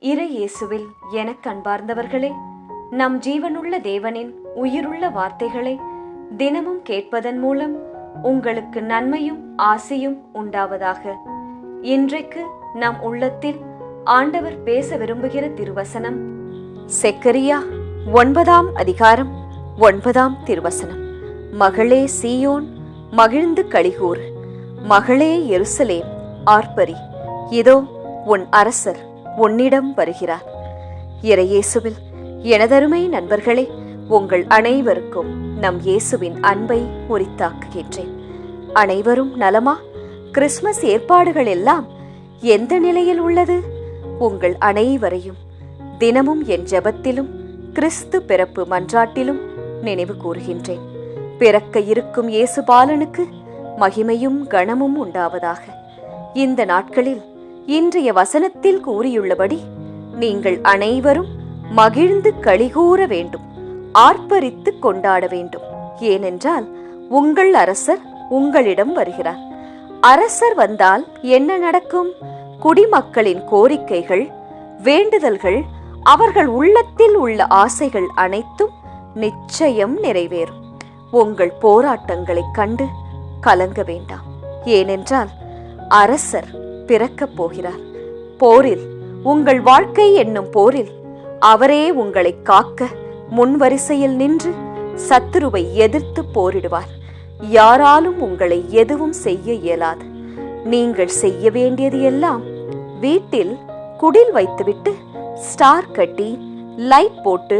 இறை இயேசுவில் எனக் கண்பார்ந்தவர்களே நம் ஜீவனுள்ள தேவனின் உயிருள்ள வார்த்தைகளை தினமும் கேட்பதன் மூலம் உங்களுக்கு நன்மையும் ஆசையும் உண்டாவதாக. இன்றைக்கு நம் உள்ளத்தில் ஆண்டவர் பேச விரும்புகிற திருவசனம் செக்கரியா ஒன்பதாம் அதிகாரம் ஒன்பதாம் திருவசனம். மகளே சீயோன் மகிழ்ந்து களிகூர். மகளே எருசலேம் ஆர்ப்பரி. இதோ உன் அரசர். உன்னிடம் வருகிறார். இறையேசுவில் எனதருமை நண்பர்களே உங்கள் அனைவருக்கும் நம் இயேசுவின் அன்பை உரித்தாக்குகின்றேன் அனைவரும் நலமா? கிறிஸ்மஸ் ஏற்பாடுகள் எல்லாம் எந்த நிலையில் உள்ளது? உங்கள் அனைவரையும் தினமும் என் ஜெபத்திலும் கிறிஸ்து பிறப்பு மன்றாட்டிலும் நினைவு கூறுகின்றேன். பிறக்க இருக்கும் இயேசு பாலனுக்கு மகிமையும் கணமும் உண்டாவதாக. இந்த நாட்களில் இன்றைய வசனத்தில் கூறியுள்ளபடி நீங்கள் அனைவரும் மகிழ்ந்து களிகூற வேண்டும் ஆர்ப்பரித்து கொண்டாட வேண்டும். ஏனென்றால் உங்கள் அரசர் உங்களிடம் வருகிறார். அரசர் வந்தால் என்ன நடக்கும்? குடிமக்களின் கோரிக்கைகள் வேண்டுதல்கள் அவர்கள் உள்ளத்தில் உள்ள ஆசைகள் அனைத்தும் நிச்சயம் நிறைவேறும். உங்கள் போராட்டங்களைக் கண்டு கலங்க வேண்டாம். ஏனென்றால் அரசர் பிறக்கப் போகிறார். போரில் உங்கள் வாழ்க்கை என்னும் போரில் அவரே உங்களை காக்க முன்வரிசையில் நின்று சத்துருவை எதிர்த்து போரிடுவார். யாராலும் உங்களை எதுவும் செய்ய இயலாது. நீங்கள் செய்ய வேண்டியது எல்லாம் வீட்டில் குடில் வைத்துவிட்டு ஸ்டார் கட்டி லைட் போட்டு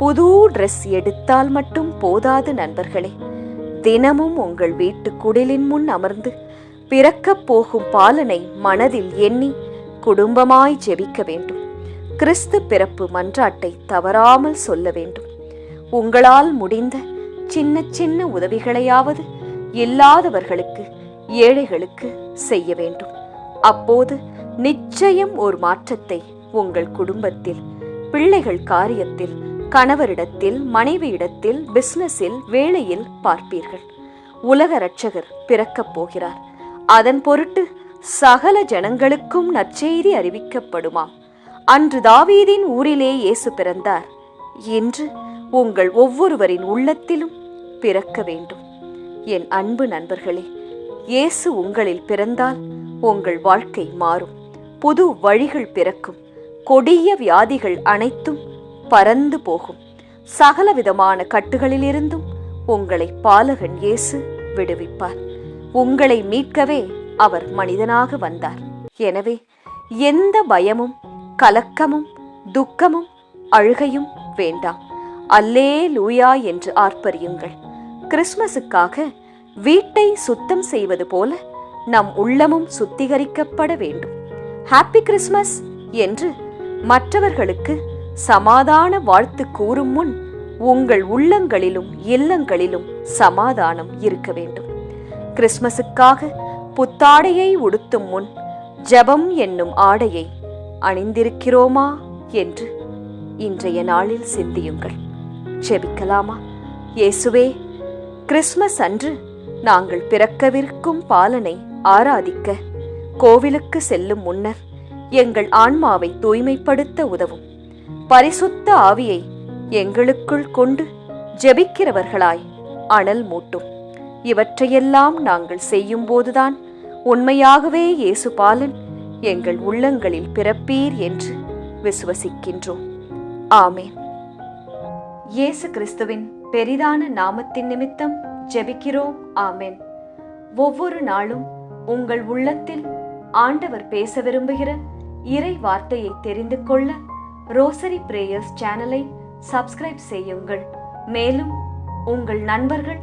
புது ட்ரெஸ் எடுத்தால் மட்டும் போதாது நண்பர்களே. தினமும் உங்கள் வீட்டு குடிலின் முன் அமர்ந்து பிறக்கப் போகும் பாலனை மனதில் எண்ணி குடும்பமாய் ஜெபிக்க வேண்டும். கிறிஸ்து பிறப்பு மன்றாட்டை தவறாமல் சொல்ல வேண்டும். உங்களால் முடிந்த சின்ன சின்ன உதவிகளையாவது இல்லாதவர்களுக்கு ஏழைகளுக்கு செய்ய வேண்டும். அப்போது நிச்சயம் ஒரு மாற்றத்தை உங்கள் குடும்பத்தில் பிள்ளைகள் காரியத்தில் கணவரிடத்தில் மனைவியிடத்தில் பிசினஸில் வேலையில் பார்ப்பீர்கள். உலக ரட்சகர் பிறக்கப் போகிறார். அதன் பொருட்டு சகல ஜனங்களுக்கும் நற்செய்தி அறிவிக்கப்படுமாம் அன்று தாவீதின் ஊரிலே இயேசு பிறந்தார். என்று உங்கள் ஒவ்வொருவரின் உள்ளத்திலும் பிறக்க வேண்டும். என் அன்பு நண்பர்களே இயேசு உங்களில் பிறந்தால் உங்கள் வாழ்க்கை மாறும். புது வழிகள் பிறக்கும். கொடிய வியாதிகள் அனைத்தும் பறந்து போகும். சகலவிதமான கட்டுகளிலிருந்தும் உங்களை பாலகன் இயேசு விடுவிப்பார். உங்களை மீட்கவே அவர் மனிதனாக வந்தார். எனவே எந்த பயமும் கலக்கமும் துக்கமும் அழுகையும் வேண்டாம். அல்லே லூயா என்று ஆர்ப்பரியுங்கள். கிறிஸ்மஸுக்காக வீட்டை சுத்தம் செய்வது போல நம் உள்ளமும் சுத்திகரிக்கப்பட வேண்டும். ஹாப்பி கிறிஸ்மஸ் என்று மற்றவர்களுக்கு சமாதான வாழ்த்து கூறும் முன் உங்கள் உள்ளங்களிலும் இல்லங்களிலும் சமாதானம் இருக்க வேண்டும். கிறிஸ்மஸுக்காக புத்தாடையை உடுத்தும் முன் ஜெபம் என்னும் ஆடையை அணிந்திருக்கிறோமா என்று இன்றைய நாளில் சிந்தியுங்கள். ஜெபிக்கலாமா? இயேசுவே கிறிஸ்மஸ் அன்று நாங்கள் பிறக்கவிருக்கும் பாலனை ஆராதிக்க கோவிலுக்கு செல்லும் முன்னர் எங்கள் ஆன்மாவை தூய்மைப்படுத்த உதவும். பரிசுத்த ஆவியை எங்களுக்குள் கொண்டு ஜெபிக்கிறவர்களாய் அனல் மூட்டும். இவற்றையெல்லாம் நாங்கள் செய்யும்போதுதான் உண்மையாகவே இயேசு பாலன் எங்கள் உள்ளங்களில் பிறப்பீர் என்று விசுவசிக்கின்றோம். ஆமேன். இயேசு கிறிஸ்துவின் பெரிதான நாமத்தின் நிமித்தம் ஜெபிக்கிறோம். ஆமேன். ஒவ்வொரு நாளும் உங்கள் உள்ளத்தில் ஆண்டவர் பேச விரும்புகிற இறை வார்த்தையை தெரிந்து கொள்ள ரோசரி பிரேயர்ஸ் சேனலை சப்ஸ்கிரைப் செய்யுங்கள். மேலும் உங்கள் நண்பர்கள்